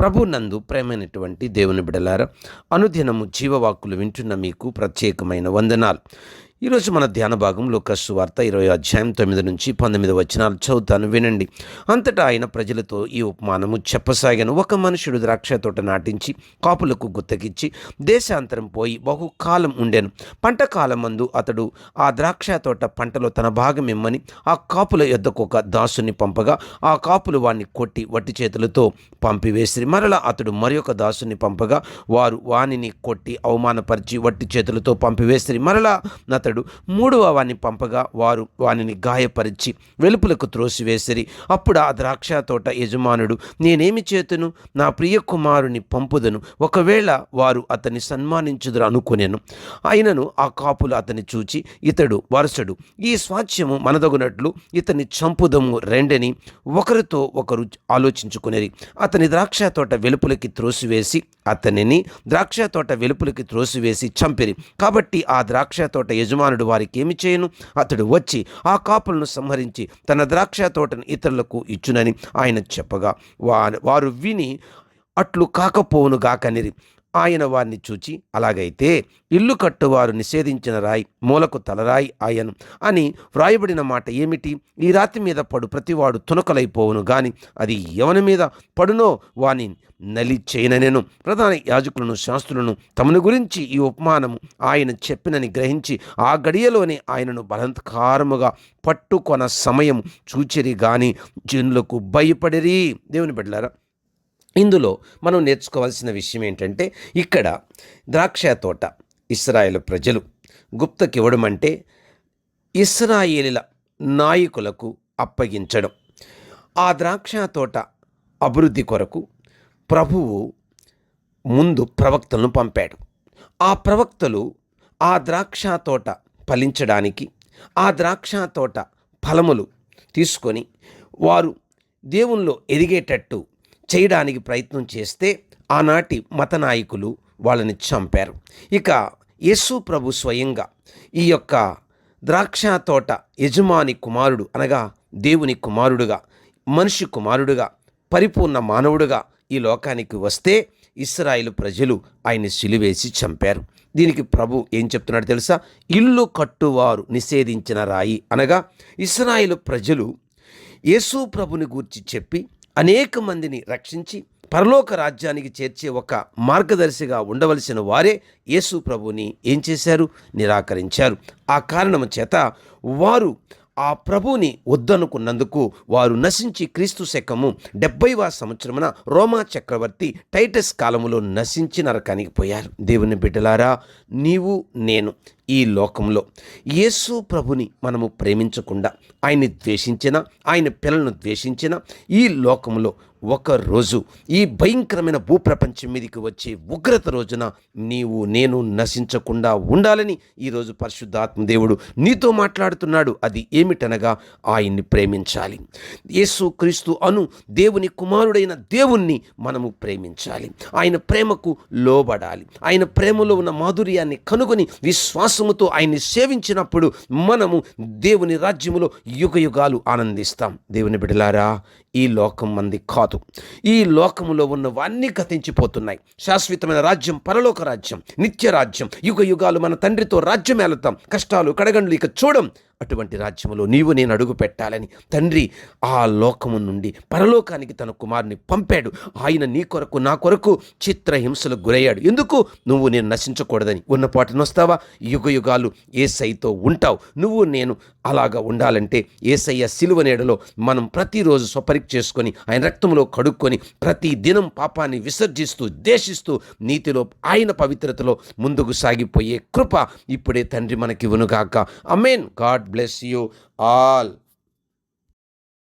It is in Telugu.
ప్రభు నందు ప్రేమైనటువంటి దేవుని బిడలారా అనుదినము జీవవాక్కులు వింటున్న మీకు ప్రత్యేకమైన వందనాలు. ఈరోజు మన ధ్యాన భాగం లోకస్సు వార్త ఇరవై అధ్యాయం తొమ్మిది నుంచి పంతొమ్మిది వచనాలు చదువుతాను వినండి. అంతటా ఆయన ప్రజలతో ఈ ఉపమానము చెప్పసాగాను. ఒక మనుషుడు ద్రాక్ష తోట నాటించి కాపులకు గుత్తకిచ్చి దేశాంతరం పోయి బహుకాలం ఉండెను. పంట కాలం మందు అతడు ఆ ద్రాక్ష తోట పంటలో తన భాగం ఇమ్మని ఆ కాపుల యొద్దకు ఒక దాసుని పంపగా ఆ కాపులు వాణ్ణి కొట్టి వట్టి చేతులతో పంపివేసిరి. మరలా అతడు మరి ఒక దాసుని పంపగా వారు వానిని కొట్టి అవమానపరిచి వట్టి చేతులతో పంపివేసిరి. మరలా అతడు మూడవ వాణ్ణి పంపగా వారు వానిని గాయపరిచి వెలుపులకు త్రోసివేసిరి. అప్పుడు ఆ ద్రాక్ష తోట యజమానుడు నేనేమి చేతును? నా ప్రియ కుమారుని పంపుదను. ఒకవేళ వారు అతన్ని సన్మానించుదురు అనుకునేను. అయినను ఆ కాపులు అతని చూచి ఇతడు వరుసడు. ఈ స్వాస్థ్యము మనదగునట్లు ఇతని చంపుదము రెండని ఒకరితో ఒకరు ఆలోచించుకునేది అతని ద్రాక్ష తోట వెలుపులకి త్రోసివేసి అతనిని ద్రాక్ష తోట వెలుపులకి త్రోసివేసి చంపిరి. కాబట్టి ఆ ద్రాక్ష తోట యజమానుడు వారికి ఏమి చేయను? అతడు వచ్చి ఆ కాపులను సంహరించి తన ద్రాక్ష తోటను ఇతరులకు ఇచ్చునని ఆయన చెప్పగా వారు విని అట్లు కాకపోవును గాకనిరి ఆయన వారిని చూచి అలాగైతే ఇల్లు కట్టువారు నిషేధించిన రాయి మూలకు తలరాయి ఆయను అని వ్రాయబడిన మాట ఏమిటి? ఈ రాతి మీద పడు ప్రతివాడు తునకలైపోవును గాని అది ఎవని మీద పడునో వాని నలి చేయననేను ప్రధాన యాజకులను శాస్త్రులను తమను గురించి ఈ ఉపమానము ఆయన చెప్పినని గ్రహించి ఆ గడియలోనే ఆయనను బలత్కారముగా పట్టుకొన సమయం చూచిరి గాని జనులకు భయపడిరి. దేవుని బిడ్డలారా ఇందులో మనం నేర్చుకోవాల్సిన విషయం ఏంటంటే ఇక్కడ ద్రాక్ష తోట ఇస్రాయేల్ ప్రజలు గుప్తకివ్వడం అంటే ఇస్రాయేలీల నాయకులకు అప్పగించడం. ఆ ద్రాక్ష తోట అభివృద్ధి కొరకు ప్రభువు ముందు ప్రవక్తలను పంపాడు. ఆ ప్రవక్తలు ఆ ద్రాక్ష తోట ఫలించడానికి ఆ ద్రాక్ష తోట ఫలములు తీసుకొని వారు దేవుల్లో ఎదిగేటట్టు చేయడానికి ప్రయత్నం చేస్తే ఆనాటి మత నాయకులు వాళ్ళని చంపారు. ఇక యేసు ప్రభు స్వయంగా ఈ యొక్క ద్రాక్ష తోట యజమాని కుమారుడు అనగా దేవుని కుమారుడుగా మనిషి కుమారుడుగా పరిపూర్ణ మానవుడుగా ఈ లోకానికి వస్తే ఇస్రాయిల్ ప్రజలు ఆయన్ని సిలివేసి చంపారు. దీనికి ప్రభు ఏం చెప్తున్నాడు తెలుసా? ఇల్లు కట్టువారు నిషేధించిన రాయి అనగా ఇస్రాయిల్ ప్రజలు యేసు ప్రభుని గూర్చి చెప్పి అనేక మందిని రక్షించి పరలోక రాజ్యానికి చేర్చే ఒక మార్గదర్శిగా ఉండవలసిన వారే యేసు ప్రభుని ఏం చేశారు? నిరాకరించారు. ఆ కారణము చేత వారు ఆ ప్రభువుని వద్దనుకున్నందుకు వారు నశించి క్రీస్తు శకము డెబ్బైవ సంవత్సరమున రోమా చక్రవర్తి టైటస్ కాలములో నశించి నరకానికి పోయారు. దేవుని బిడ్డలారా నీవు నేను ఈ లోకంలో. యేసు ప్రభుని మనము ప్రేమించకుండా ఆయన్ని ద్వేషించిన ఆయన పిల్లలను ద్వేషించిన ఈ లోకంలో ఒక రోజు ఈ భయంకరమైన భూప్రపంచం మీదకి వచ్చే ఉగ్రత రోజున నీవు నేను నశించకుండా ఉండాలని ఈరోజు పరిశుద్ధాత్మ దేవుడు నీతో మాట్లాడుతున్నాడు. అది ఏమిటనగా ఆయన్ని ప్రేమించాలి. యేసు క్రీస్తు అను దేవుని కుమారుడైన దేవుణ్ణి మనము ప్రేమించాలి. ఆయన ప్రేమకు లోబడాలి. ఆయన ప్రేమలో ఉన్న మాధుర్యాన్ని కనుగొని విశ్వాసముతో ఆయన్ని సేవించినప్పుడు మనము దేవుని రాజ్యములో యుగ యుగాలు ఆనందిస్తాం. దేవుని బిడలారా ఈ లోకం మంది కాదు. ఈ లోకములో ఉన్నవన్నీ గతించిపోతున్నాయి శాశ్వతమైన రాజ్యం పరలోక రాజ్యం నిత్య రాజ్యం. యుగ యుగాలు మన తండ్రితో రాజ్యం ఏలుతాం కష్టాలు కడగండ్లు ఇక చూడం. అటువంటి రాజ్యంలో నీవు నేను అడుగు పెట్టాలని తండ్రి ఆ లోకము నుండి పరలోకానికి తన కుమారుని పంపాడు. ఆయన నీ కొరకు నా కొరకు చిత్రహింసలకు గురయ్యాడు. ఎందుకు? నువ్వు నేను నశించకూడదని. ఉన్న పాటను వస్తావా? యుగ యుగాలు ఏసైతో ఉంటావు. నువ్వు నేను అలాగా ఉండాలంటే ఏసయ్య సిలువ నీడలో మనం ప్రతిరోజు స్వపరీక్ష చేసుకొని ఆయన రక్తంలో కడుక్కొని ప్రతి దినం పాపాన్ని విసర్జిస్తూ దేశిస్తూ నీతిలో ఆయన పవిత్రతలో ముందుకు సాగిపోయే కృప ఇప్పుడే తండ్రి మనకి ఇవ్వనుగాక amen God Bless you all.